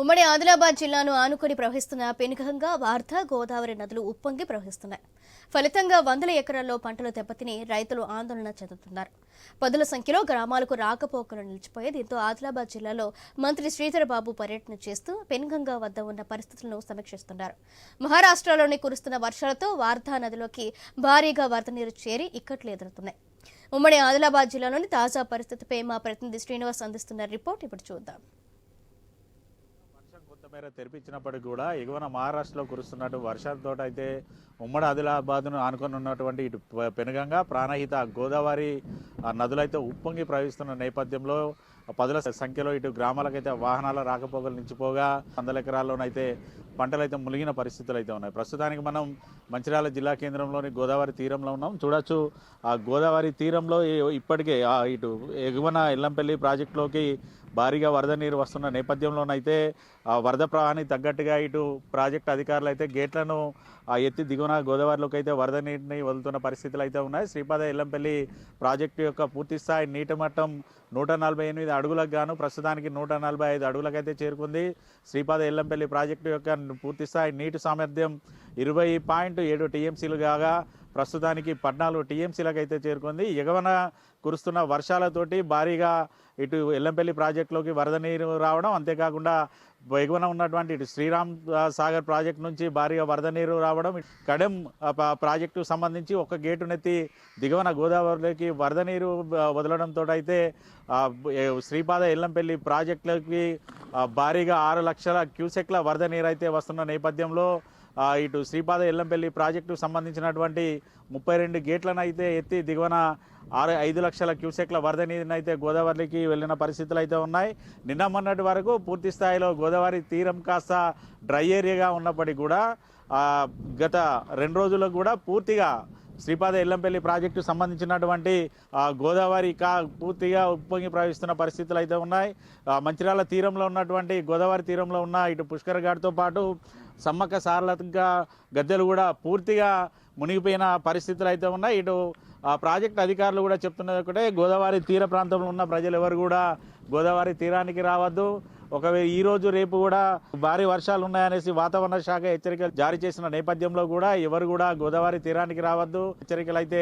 ఉమ్మడి ఆదిలాబాద్ జిల్లాను ఆనుకొని ప్రవహిస్తున్న పెనుగంగా వార్ధ గోదావరి నదులు ఉప్పొంగి ప్రవహిస్తున్నాయి. ఫలితంగా వందల ఎకరాల్లో పంటలు దెబ్బతిని రైతులు ఆందోళన చెందుతున్నారు. పదుల సంఖ్యలో గ్రామాలకు రాకపోకలు నిలిచిపోయి దీంతో ఆదిలాబాద్ జిల్లాలో మంత్రి శ్రీధర్ బాబు పర్యటన చేస్తూ పెనుగంగా వద్ద ఉన్న పరిస్థితులను సమీక్షిస్తున్నారు. మహారాష్ట్రలోని కురుస్తున్న వర్షాలతో వార్ధా నదిలోకి భారీగా వరద నీరు చేరి ఇక్కట్లు ఎదురుతున్నాయి. ఉమ్మడి ఆదిలాబాద్ జిల్లాలోని తాజా పరిస్థితిపై మా ప్రతినిధి శ్రీనివాస్ అందిస్తున్న రిపోర్ట్ ఇప్పుడు చూద్దాం. మేర తెరిపించినప్పటికీ కూడా ఎగువన మహారాష్ట్రలో కురుస్తున్నట్టు వర్షాలతో అయితే ఉమ్మడి ఆదిలాబాద్ను ఆనుకొని ఉన్నటువంటి ఇటు పెనుగంగ పెనుగంగా ప్రాణహిత గోదావరి ఆ నదులైతే ఉప్పొంగి ప్రవహిస్తున్న నేపథ్యంలో పదుల సంఖ్యలో ఇటు గ్రామాలకైతే వాహనాల రాకపోకలు నిలిచిపోగా వందల ఎకరాల్లోనైతే పంటలైతే మునిగిన పరిస్థితులు అయితే ఉన్నాయి. ప్రస్తుతానికి మనం మంచిర్యాల జిల్లా కేంద్రంలోని గోదావరి తీరంలో ఉన్నాం. చూడొచ్చు ఆ గోదావరి తీరంలో ఇప్పటికే ఇటు ఎగువన ఎల్లంపల్లి ప్రాజెక్టులోకి భారీగా వరద నీరు వస్తున్న నేపథ్యంలోనైతే ఆ వరద ప్రవాహానికి తగ్గట్టుగా ఇటు ప్రాజెక్ట్ అధికారులు అయితే గేట్లను ఆ ఎత్తి దిగువన గోదావరిలోకి అయితే వరద నీటిని వదులుతున్న పరిస్థితులు అయితే ఉన్నాయి. శ్రీపాద ఎల్లంపల్లి ప్రాజెక్టు యొక్క పూర్తి స్థాయి నీటి మట్టం నూట నలభై ఎనిమిది అడుగులకు గాను ప్రస్తుతానికి నూట నలభై ఐదు అడుగులకైతే చేరుకుంది. శ్రీపాద ఎల్లంపల్లి ప్రాజెక్టు యొక్క పూర్తి స్థాయి నీటి సామర్థ్యం ఇరవై పాయింట్ ఏడు టీఎంసీలు కాగా ప్రస్తుతానికి పద్నాలుగు టీఎంసీలకు అయితే చేరుకుంది. ఎగవన కురుస్తున్న వర్షాలతోటి భారీగా ఇటు ఎల్లంపల్లి ప్రాజెక్టులోకి వరద నీరు రావడం అంతేకాకుండా ఎగువన ఉన్నటువంటి ఇటు శ్రీరామ్ సాగర్ ప్రాజెక్ట్ నుంచి భారీగా వరద నీరు రావడం కడెం ఆ, ప్రాజెక్టుకు సంబంధించి ఒక గేటునెత్తి దిగువన గోదావరిలోకి వరద నీరు వదలడంతో అయితే శ్రీపాద ఎల్లంపల్లి ప్రాజెక్టులకి భారీగా ఆరు లక్షల క్యూసెక్ల వరద నీరు అయితే వస్తున్న నేపథ్యంలో ఇటు శ్రీపాద ఎల్లంపల్లి ప్రాజెక్టుకు సంబంధించినటువంటి ముప్పై రెండు గేట్లను అయితే ఎత్తి దిగువన ఆరు ఐదు లక్షల క్యూసెక్ల వరద నీరుని అయితే గోదావరికి వెళ్ళిన పరిస్థితులు అయితే ఉన్నాయి. నిన్న మొన్నటి వరకు పూర్తి స్థాయిలో గోదావరి తీరం కాస్త డ్రై ఏరియాగా ఉన్నప్పటికీ కూడా గత రెండు రోజులకు కూడా పూర్తిగా శ్రీపాద ఎల్లంపల్లి ప్రాజెక్టు సంబంధించినటువంటి గోదావరి కా పూర్తిగా ఉప్పొంగి ప్రవహిస్తున్న పరిస్థితులు అయితే ఉన్నాయి. మంచిరాల మంచిర్యాల తీరంలో ఉన్నటువంటి గోదావరి తీరంలో ఉన్న ఇటు పుష్కర్ ఘాట్తో పాటు సమ్మక్క సారలతగా గద్దెలు కూడా పూర్తిగా మునిగిపోయిన పరిస్థితులు అయితే ఉన్నాయి. ఇటు ప్రాజెక్ట్ అధికారులు కూడా చెప్తున్నది ఒకటే గోదావరి తీర ప్రాంతంలో ఉన్న ప్రజలు ఎవరు కూడా గోదావరి తీరానికి రావద్దు. ఒకవేళ ఈ రోజు రేపు కూడా భారీ వర్షాలు ఉన్నాయనేసి వాతావరణ శాఖ హెచ్చరికలు జారీ చేసిన నేపథ్యంలో కూడా ఎవరు కూడా గోదావరి తీరానికి రావద్దు. హెచ్చరికలు అయితే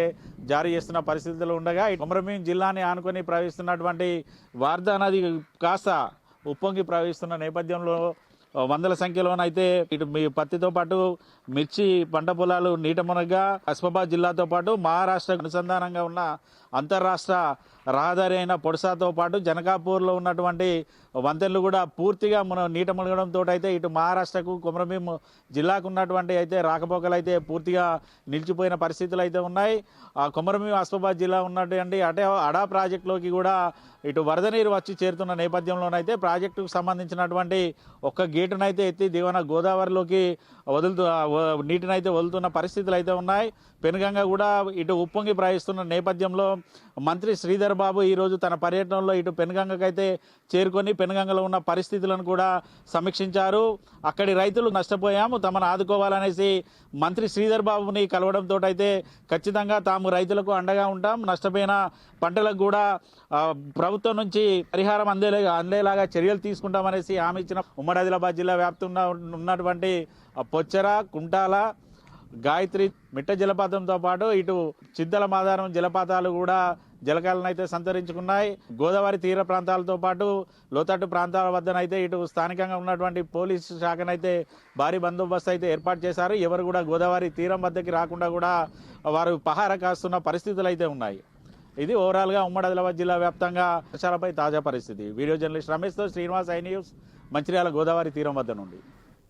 జారీ చేస్తున్న పరిస్థితులు ఉండగా ఈ కొమరభీం జిల్లాని ఆనుకొని ప్రవహిస్తున్నటువంటి వార్ధా నది కాస్త ఉప్పొంగి ప్రవహిస్తున్న నేపథ్యంలో వందల సంఖ్యలోనైతే ఇటు మీ పత్తితో పాటు మిర్చి పంట పొలాలు నీటమునగా అస్మాబాద్ జిల్లాతో పాటు మహారాష్ట్ర అనుసంధానంగా ఉన్న అంతర్రాష్ట్ర రహదారి అయిన పొడిసాతో పాటు జనకాపూర్లో ఉన్నటువంటి వంతెనలు కూడా పూర్తిగా మనం నీట మునగడంతో అయితే ఇటు మహారాష్ట్రకు కుమరభీం జిల్లాకు ఉన్నటువంటి అయితే రాకపోకలు అయితే పూర్తిగా నిలిచిపోయిన పరిస్థితులు అయితే ఉన్నాయి. ఆ కుమరభీం అస్మాబాద్ జిల్లా ఉన్నటువంటి అటే అడా ప్రాజెక్టులోకి కూడా ఇటు వరద నీరు వచ్చి చేరుతున్న నేపథ్యంలోనైతే ప్రాజెక్టుకు సంబంధించినటువంటి ఒక్క నీటినైతే ఎత్తి దీవెన గోదావరిలోకి వదులుతూ నీటినైతే వదులుతున్న పరిస్థితులు అయితే ఉన్నాయి. పెనుగంగ కూడా ఇటు ఉప్పొంగి ప్రవహిస్తున్న నేపథ్యంలో మంత్రి శ్రీధర్ బాబు ఈరోజు తన పర్యటనలో ఇటు పెనుగంగకైతే చేరుకొని పెనుగంగలో ఉన్న పరిస్థితులను కూడా సమీక్షించారు. అక్కడి రైతులు నష్టపోయాము తమను ఆదుకోవాలనేసి మంత్రి శ్రీధర్ బాబుని కలవడంతో అయితే ఖచ్చితంగా తాము రైతులకు అండగా ఉంటాం. నష్టపోయిన పంటలకు కూడా ప్రభుత్వం నుంచి పరిహారం అందేలా అందేలాగా చర్యలు తీసుకుంటామనేసి హామీ ఇచ్చిన ఉమ్మడి ఆదిలాబాద్ జిల్లా వ్యాప్తంగా ఉన్నటువంటి పొచ్చర కుంటాల గాయత్రి మిట్ట జలపాతంతో పాటు ఇటు చిద్దల మాదారం జలపాతాలు కూడా జలకాలను అయితే సంతరించుకున్నాయి. గోదావరి తీర ప్రాంతాలతో పాటు లోతట్టు ప్రాంతాల వద్దనైతే ఇటు స్థానికంగా ఉన్నటువంటి పోలీసు శాఖనైతే భారీ బందోబస్తు అయితే ఏర్పాటు చేశారు. ఎవరు కూడా గోదావరి తీరం వద్దకి రాకుండా కూడా వారు పహార కాస్తున్న పరిస్థితులు అయితే ఉన్నాయి. ఇది ఓవరాల్గా ఉమ్మడి ఆదిలాబాద్ జిల్లా వ్యాప్తంగా వర్షాలపై తాజా పరిస్థితి. వీడియో జర్నలిస్ట్ రమేష్తో శ్రీనివాస్ ఐ న్యూస్. మంచిర్యాల గోదావరి తీరం వద్ద నుండి.